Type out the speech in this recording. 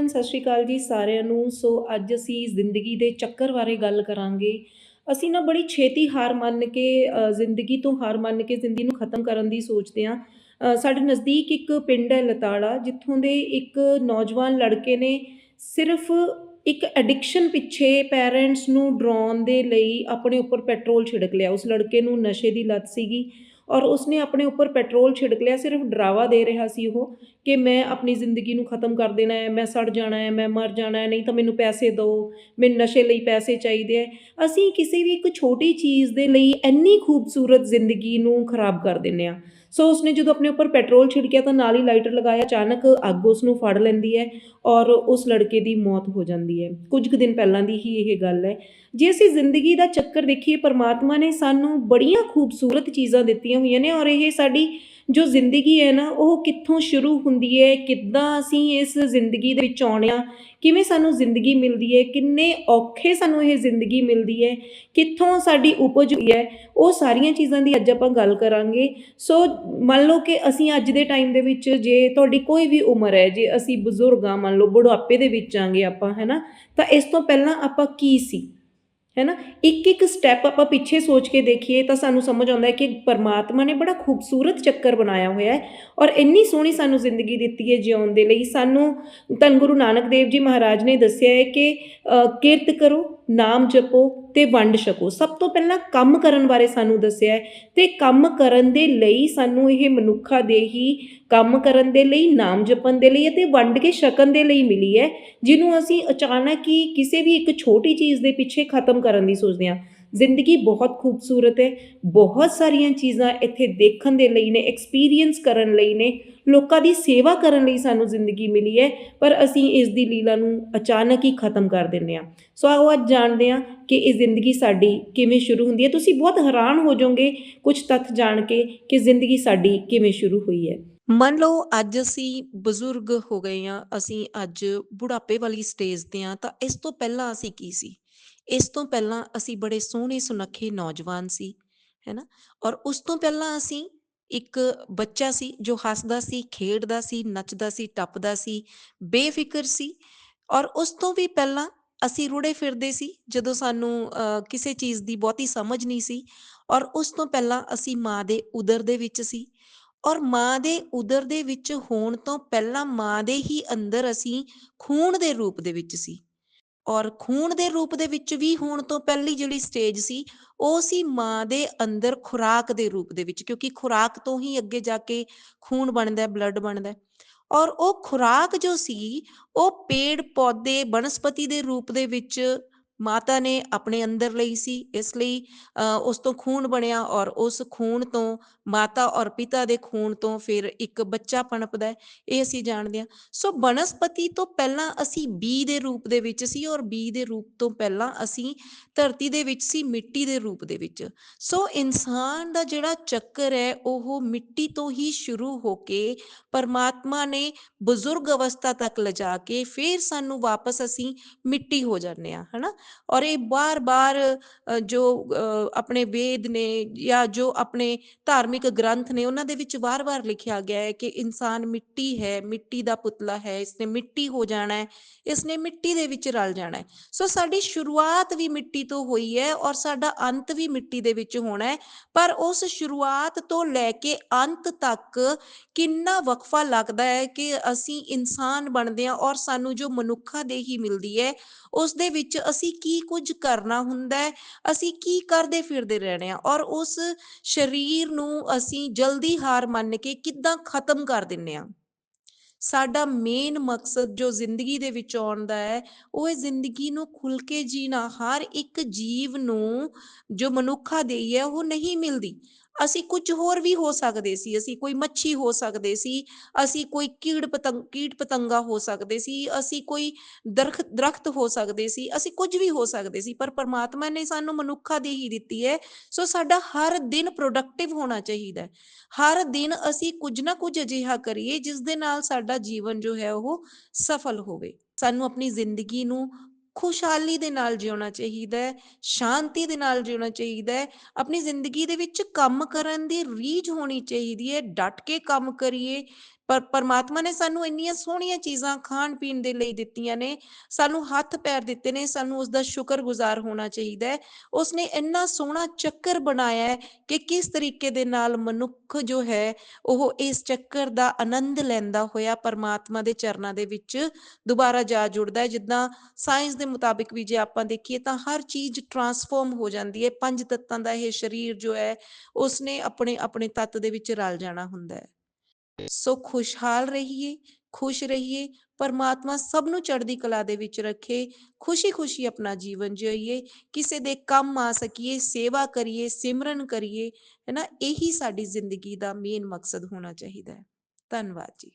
Everyone ਸਤਿ ਸ਼੍ਰੀ ਅਕਾਲ ਜੀ ਸਾਰਿਆਂ ਨੂੰ ਸੋ ਅੱਜ ਅਸੀਂ ਜ਼ਿੰਦਗੀ ਦੇ ਚੱਕਰ ਬਾਰੇ ਗੱਲ ਕਰਾਂਗੇ ਅਸੀਂ ਨਾ ਬੜੀ ਛੇਤੀ ਹਾਰ ਮੰਨ ਕੇ ਅ, ਜ਼ਿੰਦਗੀ ਤੋਂ ਹਾਰ ਮੰਨ ਕੇ ਜ਼ਿੰਦਗੀ ਨੂੰ ਖਤਮ ਕਰਨ ਦੀ ਸੋਚਦੇ ਹਾਂ ਅ, ਸਾਡੇ ਨਜ਼ਦੀਕ ਇੱਕ ਪਿੰਡ ਹੈ ਲਤਾੜਾ ਜਿੱਥੋਂ ਦੇ ਇੱਕ ਨੌਜਵਾਨ ਲੜਕੇ ਨੇ ਸਿਰਫ ਇੱਕ ਐਡਿਕਸ਼ਨ ਪਿੱਛੇ ਪੈਰੈਂਟਸ ਨੂੰ ਡਰਾਉਣ ਦੇ ਲਈ ਆਪਣੇ ਉੱਪਰ ਪੈਟਰੋਲ ਛਿੜਕ ਲਿਆ ਉਸ ਲੜਕੇ ਨੂੰ ਨਸ਼ੇ ਦੀ ਲਤ ਸੀਗੀ ਔਰ ਉਸਨੇ ਆਪਣੇ ਉੱਪਰ ਪੈਟਰੋਲ ਛਿੜਕ ਲਿਆ, ਸਿਰਫ ਡਰਾਵਾ ਦੇ ਰਿਹਾ ਸੀ ਉਹ ਕਿ ਮੈਂ ਆਪਣੀ ਜ਼ਿੰਦਗੀ ਨੂੰ ਖਤਮ ਕਰ ਦੇਣਾ ਹੈ, ਮੈਂ ਸੜ ਜਾਣਾ ਹੈ, ਮੈਂ ਮਰ ਜਾਣਾ ਹੈ, ਨਹੀਂ ਤਾਂ ਮੈਨੂੰ ਪੈਸੇ ਦਿਓ, ਮੈਨੂੰ ਨਸ਼ੇ ਲਈ ਪੈਸੇ ਚਾਹੀਦੇ ਹੈ। ਅਸੀਂ ਕਿਸੇ ਵੀ ਇੱਕ ਛੋਟੀ ਚੀਜ਼ ਦੇ ਲਈ ਇੰਨੀ ਖੂਬਸੂਰਤ ਜ਼ਿੰਦਗੀ ਨੂੰ ਖਰਾਬ ਕਰ ਦਿੰਦੇ ਆ ਸੋ ਉਸਨੇ ਜਦੋਂ ਆਪਣੇ ਉੱਪਰ ਪੈਟਰੋਲ ਛਿੜਕਿਆ ਤਾਂ ਨਾਲ ਹੀ ਲਾਈਟਰ ਲਗਾਇਆ, ਅਚਾਨਕ ਅੱਗ ਉਸ ਨੂੰ ਫੜ ਲੈਂਦੀ ਹੈ ਔਰ ਉਸ ਲੜਕੇ ਦੀ ਮੌਤ ਹੋ ਜਾਂਦੀ ਹੈ। ਕੁਝ ਕੁ ਦਿਨ ਪਹਿਲਾਂ ਦੀ ਹੀ ਇਹ ਗੱਲ ਹੈ। ਜੇ ਅਸੀਂ ਜ਼ਿੰਦਗੀ ਦਾ ਚੱਕਰ ਦੇਖੀਏ, ਪਰਮਾਤਮਾ ਨੇ ਸਾਨੂੰ ਬੜੀਆਂ ਖੂਬਸੂਰਤ ਚੀਜ਼ਾਂ ਦਿੱਤੀਆਂ ਹੋਈਆਂ ਨੇ ਔਰ ਇਹ ਸਾਡੀ ਜੋ ਜ਼ਿੰਦਗੀ ਹੈ ਨਾ, ਉਹ ਕਿੱਥੋਂ ਸ਼ੁਰੂ ਹੁੰਦੀ ਹੈ? ਕਿੱਦਾਂ ਅਸੀਂ ਇਸ ਜ਼ਿੰਦਗੀ ਦੇ ਵਿੱਚ ਆਉਣੇ ਹਾਂ ਕਿਵੇਂ ਸਾਨੂੰ ਜ਼ਿੰਦਗੀ ਮਿਲਦੀ ਹੈ? ਕਿੰਨੇ ਔਖੇ ਸਾਨੂੰ ਇਹ ਜ਼ਿੰਦਗੀ ਮਿਲਦੀ ਹੈ? ਕਿੱਥੋਂ ਸਾਡੀ ਉਪਜ ਹੋਈ ਹੈ? ਉਹ ਸਾਰੀਆਂ ਚੀਜ਼ਾਂ ਦੀ ਅੱਜ ਆਪਾਂ ਗੱਲ ਕਰਾਂਗੇ। ਸੋ ਮੰਨ ਲਓ ਕਿ ਅਸੀਂ ਅੱਜ ਦੇ ਟਾਈਮ ਦੇ ਵਿੱਚ ਜੇ ਤੁਹਾਡੀ ਕੋਈ ਵੀ ਉਮਰ ਹੈ, ਜੇ ਅਸੀਂ ਬਜ਼ੁਰਗ ਆ ਮੰਨ ਲਓ ਬੁਢਾਪੇ ਦੇ ਵਿੱਚ ਆਂਗੇ ਆਪਾਂ ਹੈਨਾ ਤਾਂ ਇਸ ਤੋਂ ਪਹਿਲਾਂ ਆਪਾਂ ਕੀ ਸੀ? ਹੈ ਨਾ ਇੱਕ ਇੱਕ ਸਟੈਪ ਆਪਾਂ ਪਿੱਛੇ ਸੋਚ ਕੇ ਦੇਖੀਏ ਤਾਂ ਸਾਨੂੰ ਸਮਝ ਆਉਂਦਾ ਹੈ ਕਿ ਪਰਮਾਤਮਾ ਨੇ ਬੜਾ ਖੂਬਸੂਰਤ ਚੱਕਰ ਬਣਾਇਆ ਹੋਇਆ ਹੈ ਔਰ ਇੰਨੀ ਸੋਹਣੀ ਸਾਨੂੰ ਜ਼ਿੰਦਗੀ ਦਿੱਤੀ ਹੈ ਜਿਉਣ ਦੇ ਲਈ। ਸਾਨੂੰ ਧੰਨ ਗੁਰੂ ਨਾਨਕ ਦੇਵ ਜੀ ਮਹਾਰਾਜ ਨੇ ਦੱਸਿਆ ਹੈ ਕਿ ਕਿਰਤ ਕਰੋ, ਨਾਮ ਜਪੋ ਤੇ ਵੰਡ ਛਕੋ ਸਭ ਤੋਂ ਪਹਿਲਾਂ ਕੰਮ ਕਰਨ ਬਾਰੇ ਸਾਨੂੰ ਦੱਸਿਆ ਹੈ ਤੇ ਕੰਮ ਕਰਨ ਦੇ ਲਈ ਸਾਨੂੰ ਇਹ ਮਨੁੱਖਾ ਦੇ ਹੀ ਕੰਮ ਕਰਨ ਦੇ ਲਈ, ਨਾਮ ਜਪਣ ਦੇ ਲਈ ਅਤੇ ਵੰਡ ਕੇ ਛਕਣ ਦੇ ਲਈ ਮਿਲੀ ਹੈ, ਜਿਹਨੂੰ ਅਸੀਂ ਅਚਾਨਕ ਹੀ ਕਿਸੇ ਵੀ ਇੱਕ ਛੋਟੀ ਚੀਜ਼ ਦੇ ਪਿੱਛੇ ਖਤਮ ਕਰਨ ਦੀ ਸੋਚਦੇ ਹਾਂ। ਜ਼ਿੰਦਗੀ ਬਹੁਤ ਖੂਬਸੂਰਤ ਹੈ। ਬਹੁਤ ਸਾਰੀਆਂ ਚੀਜ਼ਾਂ ਇੱਥੇ ਦੇਖਣ ਦੇ ਲਈ ਨੇ ਐਕਸਪੀਰੀਅੰਸ ਕਰਨ ਲਈ ਨੇ, ਲੋਕਾਂ ਦੀ ਸੇਵਾ ਕਰਨ ਲਈ ਸਾਨੂੰ ਜ਼ਿੰਦਗੀ ਮਿਲੀ ਹੈ। ਪਰ ਅਸੀਂ ਇਸ ਦੀ ਲੀਲਾ ਨੂੰ ਅਚਾਨਕ ਹੀ ਖਤਮ ਕਰ ਦਿੰਦੇ ਹਾਂ। ਸੋ ਆਓ ਅੱਜ ਜਾਣਦੇ ਹਾਂ ਕਿ ਇਹ ਜ਼ਿੰਦਗੀ ਸਾਡੀ ਕਿਵੇਂ ਸ਼ੁਰੂ ਹੁੰਦੀ ਹੈ। ਤੁਸੀਂ ਬਹੁਤ ਹੈਰਾਨ ਹੋ ਜਾਓਗੇ ਕੁਝ ਤੱਥ ਜਾਣ ਕੇ ਕਿ ਜ਼ਿੰਦਗੀ ਸਾਡੀ ਕਿਵੇਂ ਸ਼ੁਰੂ ਹੋਈ ਹੈ। ਮੰਨ ਲਓ ਅੱਜ ਅਸੀਂ ਬਜ਼ੁਰਗ ਹੋ ਗਏ ਆ ਅਸੀਂ ਅੱਜ ਬੁਢਾਪੇ ਵਾਲੀ ਸਟੇਜ ਤੇ ਆ ਤਾਂ ਇਸ ਤੋਂ ਪਹਿਲਾਂ ਅਸੀਂ ਕੀ ਸੀ? ਇਸ ਤੋਂ ਪਹਿਲਾਂ ਅਸੀਂ ਬੜੇ ਸੋਹਣੇ, ਸੁਨੱਖੇ ਨੌਜਵਾਨ ਸੀ, ਹੈਨਾ? ਔਰ ਉਸ ਤੋਂ ਪਹਿਲਾਂ ਅਸੀਂ ਇੱਕ ਬੱਚਾ ਸੀ ਜੋ ਹੱਸਦਾ ਸੀ, ਖੇਡਦਾ ਸੀ, ਨੱਚਦਾ ਸੀ, ਟੱਪਦਾ ਸੀ, ਬੇਫਿਕਰ ਸੀ। ਔਰ ਉਸ ਤੋਂ ਵੀ ਪਹਿਲਾਂ ਅਸੀਂ ਰੁੜੇ ਫਿਰਦੇ ਸੀ, ਜਦੋਂ ਸਾਨੂੰ ਕਿਸੇ ਚੀਜ਼ ਦੀ ਬਹੁਤੀ ਸਮਝ ਨਹੀਂ ਸੀ। ਔਰ ਉਸ ਤੋਂ ਪਹਿਲਾਂ ਅਸੀਂ ਮਾਂ ਦੇ ਉਦਰ ਦੇ ਵਿੱਚ ਸੀ। ਔਰ ਮਾਂ ਦੇ ਉਦਰ ਦੇ ਵਿੱਚ ਹੋਣ ਤੋਂ ਪਹਿਲਾਂ ਮਾਂ ਦੇ ਹੀ ਅੰਦਰ ਅਸੀਂ ਖੂਨ ਦੇ ਰੂਪ ਦੇ ਵਿੱਚ ਸੀ। ਔਰ ਖੂਨ ਦੇ ਰੂਪ ਦੇ ਵਿੱਚ ਵੀ ਹੋਣ ਤੋਂ ਪਹਿਲੀ ਜਿਹੜੀ ਸਟੇਜ ਸੀ, ਉਹ ਸੀ ਮਾਂ ਦੇ ਅੰਦਰ ਖੁਰਾਕ ਦੇ ਰੂਪ ਦੇ ਵਿੱਚ, ਕਿਉਂਕਿ ਖੁਰਾਕ ਤੋਂ ਹੀ ਅੱਗੇ ਜਾ ਕੇ ਖੂਨ ਬਣਦਾ ਹੈ ਬਲੱਡ ਬਣਦਾ। ਹੈ ਔਰ ਉਹ ਖੁਰਾਕ ਜੋ ਸੀ, ਉਹ ਪੇੜ, ਪੌਦੇ, ਬਨਸਪਤੀ ਦੇ ਰੂਪ ਦੇ ਵਿੱਚ ਮਾਤਾ ਨੇ ਆਪਣੇ ਅੰਦਰ ਲਈ ਸੀ ਇਸ ਲਈ ਅ, ਉਸ ਤੋਂ ਖੂਨ ਬਣਿਆ ਔਰ ਉਸ ਖੂਨ ਤੋਂ ਮਾਤਾ ਔਰ ਪਿਤਾ ਦੇ ਖੂਨ ਤੋਂ ਫਿਰ ਇੱਕ ਬੱਚਾ ਪਣਪਦਾ ਹੈ ਇਹ ਅਸੀਂ ਜਾਣਦੇ ਹਾਂ। ਸੋ ਬਨਸਪਤੀ ਤੋਂ ਪਹਿਲਾਂ ਅਸੀਂ ਬੀ ਦੇ ਰੂਪ ਦੇ ਵਿੱਚ ਸੀ ਔਰ ਬੀ ਦੇ ਰੂਪ ਤੋਂ ਪਹਿਲਾਂ ਅਸੀਂ ਧਰਤੀ ਦੇ ਵਿੱਚ ਸੀ ਮਿੱਟੀ ਦੇ ਰੂਪ ਦੇ ਵਿੱਚ। ਸੋ ਇਨਸਾਨ ਦਾ ਜਿਹੜਾ ਚੱਕਰ ਹੈ ਉਹ ਮਿੱਟੀ ਤੋਂ ਹੀ ਸ਼ੁਰੂ ਹੋ ਕੇ ਪਰਮਾਤਮਾ ਨੇ ਬਜ਼ੁਰਗ ਅਵਸਥਾ ਤੱਕ ਲਿਜਾ ਕੇ ਫਿਰ ਸਾਨੂੰ ਵਾਪਸ ਅਸੀਂ ਮਿੱਟੀ ਹੋ ਜਾਂਦੇ ਆ ਹਨਾ? ਔਰ ਇਹ ਬਾਰ-ਬਾਰ ਜੋ ਅ, ਆਪਣੇ ਵੇਦ ਨੇ ਜਾਂ ਜੋ ਆਪਣੇ ਧਾਰਮਿਕ ਗ੍ਰੰਥ ਨੇ ਉਹਨਾਂ ਦੇ ਵਿੱਚ ਵਾਰ-ਵਾਰ ਲਿਖਿਆ ਗਿਆ ਹੈ ਕਿ ਇਨਸਾਨ ਮਿੱਟੀ ਹੈ ਮਿੱਟੀ ਦਾ ਪੁਤਲਾ ਹੈ ਇਸਨੇ ਮਿੱਟੀ ਹੋ ਜਾਣਾ ਹੈ ਇਸਨੇ ਮਿੱਟੀ ਦੇ ਵਿੱਚ ਰਲ ਜਾਣਾ ਹੈ। ਸੋ ਸਾਡੀ ਸ਼ੁਰੂਆਤ ਵੀ ਮਿੱਟੀ ਤੋਂ ਹੋਈ ਹੈ ਔਰ ਸਾਡਾ ਅੰਤ ਵੀ ਮਿੱਟੀ ਦੇ ਵਿੱਚ ਹੋਣਾ ਹੈ ਪਰ ਉਸ ਸ਼ੁਰੂਆਤ ਤੋਂ ਲੈ ਕੇ ਅੰਤ ਤੱਕ ਕਿੰਨਾ ਵਕਫਾ ਲੱਗਦਾ ਹੈ ਕਿ ਅਸੀਂ ਇਨਸਾਨ ਬਣਦੇ ਹਾਂ ਔਰ ਸਾਨੂੰ ਜੋ ਮਨੁੱਖਾ ਦੇਹੀ ਮਿਲਦੀ ਹੈ ਉਸ ਦੇ ਵਿੱਚ ਅਸੀਂ ਕੀ ਕੁਝ ਕਰਨਾ ਹੁੰਦਾ ਹੈ, ਅਸੀਂ ਕੀ ਕਰਦੇ ਫਿਰਦੇ ਰਹਿਣੇ ਆ ਔਰ ਉਸ ਸਰੀਰ ਨੂੰ ਅਸੀਂ ਜਲਦੀ ਹਾਰ ਮੰਨ ਕੇ ਕਿੱਦਾਂ ਖਤਮ ਕਰ ਦਿੰਨੇ ਆ ਸਾਡਾ ਮੇਨ ਮਕਸਦ ਜੋ ਜ਼ਿੰਦਗੀ ਦੇ ਵਿੱਚ ਆਉਣ ਦਾ ਹੈ, ਉਹ ਹੈ ਜ਼ਿੰਦਗੀ ਨੂੰ ਖੁੱਲ ਕੇ ਜੀਣਾ, ਹਰ ਇੱਕ ਜੀਵ ਨੂੰ ਜੋ ਮਨੁੱਖਾ ਦੇਈ ਹੈ ਉਹ ਨਹੀਂ ਮਿਲਦੀ। ਅਸੀਂ ਕੁਝ ਹੋਰ ਵੀ ਹੋ ਸਕਦੇ ਸੀ, ਅਸੀਂ ਕੋਈ ਮੱਛੀ ਹੋ ਸਕਦੇ ਸੀ, ਅਸੀਂ ਕੋਈ ਕੀੜ ਪਤੰਗ ਕੀਟ ਪਤੰਗਾ ਹੋ ਸਕਦੇ ਸੀ, ਅਸੀਂ ਕੋਈ ਦਰਖਤ ਦਰਖਤ ਹੋ ਸਕਦੇ ਸੀ, ਅਸੀਂ ਕੁਝ ਵੀ ਹੋ ਸਕਦੇ ਸੀ, ਪਰ ਪਰਮਾਤਮਾ ਨੇ ਸਾਨੂੰ ਮਨੁੱਖਾ ਦੀ ਹੀ ਦਿੱਤੀ ਹੈ, ਸੋ ਸਾਡਾ ਹਰ ਦਿਨ ਪ੍ਰੋਡਕਟਿਵ ਹੋਣਾ ਚਾਹੀਦਾ ਹੈ। ਹਰ ਦਿਨ ਅਸੀਂ ਕੁਝ ਨਾ ਕੁਝ ਅਜਿਹਾ ਕਰੀਏ, ਜਿਸ ਦੇ ਨਾਲ ਸਾਡਾ ਜੀਵਨ ਜੋ ਹੈ ਉਹ ਸਫਲ ਹੋਵੇ। ਸਾਨੂੰ ਆਪਣੀ ਜ਼ਿੰਦਗੀ ਨੂੰ ਖੁਸ਼ਹਾਲੀ ਦੇ ਨਾਲ ਜਿਉਣਾ ਚਾਹੀਦਾ ਹੈ, ਸ਼ਾਂਤੀ ਦੇ ਨਾਲ ਜਿਉਣਾ ਚਾਹੀਦਾ ਹੈ, ਆਪਣੀ ਜ਼ਿੰਦਗੀ ਦੇ ਵਿੱਚ ਕੰਮ ਕਰਨ ਦੀ ਰੀਝ ਹੋਣੀ ਚਾਹੀਦੀ ਹੈ, ਡਟ ਕੇ ਕੰਮ ਕਰੀਏ ਪਰ ਪਰਮਾਤਮਾ ਨੇ ਸਾਨੂੰ ਇੰਨੀਆਂ ਸੋਹਣੀਆਂ ਚੀਜ਼ਾਂ ਖਾਣ-ਪੀਣ ਦੇ ਲਈ ਦਿੱਤੀਆਂ ਨੇ, ਸਾਨੂੰ ਹੱਥ-ਪੈਰ ਦਿੱਤੇ ਨੇ, ਸਾਨੂੰ ਉਸ ਦਾ ਸ਼ੁਕਰਗੁਜ਼ਾਰ ਹੋਣਾ ਚਾਹੀਦਾ ਹੈ। ਉਸ ਨੇ ਇੰਨਾ ਸੋਹਣਾ ਚੱਕਰ ਬਣਾਇਆ ਹੈ ਕਿ ਕਿਸ ਤਰੀਕੇ ਦੇ ਨਾਲ ਮਨੁੱਖ ਜੋ ਹੈ, ਉਹ ਇਸ ਚੱਕਰ ਦਾ ਆਨੰਦ ਲੈਂਦਾ ਹੋਇਆ ਪਰਮਾਤਮਾ ਦੇ ਚਰਨਾਂ ਦੇ ਵਿੱਚ ਦੁਬਾਰਾ ਜਾ ਜੁੜਦਾ ਹੈ। ਜਿੱਦਾਂ ਸਾਇੰਸ ਦੇ ਮੁਤਾਬਿਕ ਵੀ ਜੇ ਆਪਾਂ ਦੇਖੀਏ ਤਾਂ ਹਰ ਚੀਜ਼ ਟਰਾਂਸਫਾਰਮ ਹੋ ਜਾਂਦੀ ਹੈ। ਪੰਜ ਤੱਤਾਂ ਦਾ ਇਹ ਸਰੀਰ ਜੋ ਹੈ, ਉਸਨੇ ਆਪਣੇ-ਆਪਣੇ ਤੱਤ ਦੇ ਵਿੱਚ ਰਲ ਜਾਣਾ ਹੁੰਦਾ ਹੈ। ਸੋ ਖੁਸ਼ਹਾਲ ਰਹੀਏ, ਖੁਸ਼ ਰਹੀਏ, ਪਰਮਾਤਮਾ ਸਭ ਨੂੰ ਚੜ੍ਹਦੀ ਕਲਾ ਦੇ ਵਿੱਚ ਰੱਖੇ, ਖੁਸ਼ੀ-ਖੁਸ਼ੀ ਆਪਣਾ ਜੀਵਨ ਜਿਈਏ, ਕਿਸੇ ਦੇ ਕੰਮ ਆ ਸਕੀਏ, ਸੇਵਾ ਕਰੀਏ, ਸਿਮਰਨ ਕਰੀਏ, ਹੈ ਨਾ? ਇਹੀ ਸਾਡੀ ਜ਼ਿੰਦਗੀ ਦਾ ਮੇਨ ਮਕਸਦ ਹੋਣਾ ਚਾਹੀਦਾ ਹੈ। ਧੰਨਵਾਦ ਜੀ।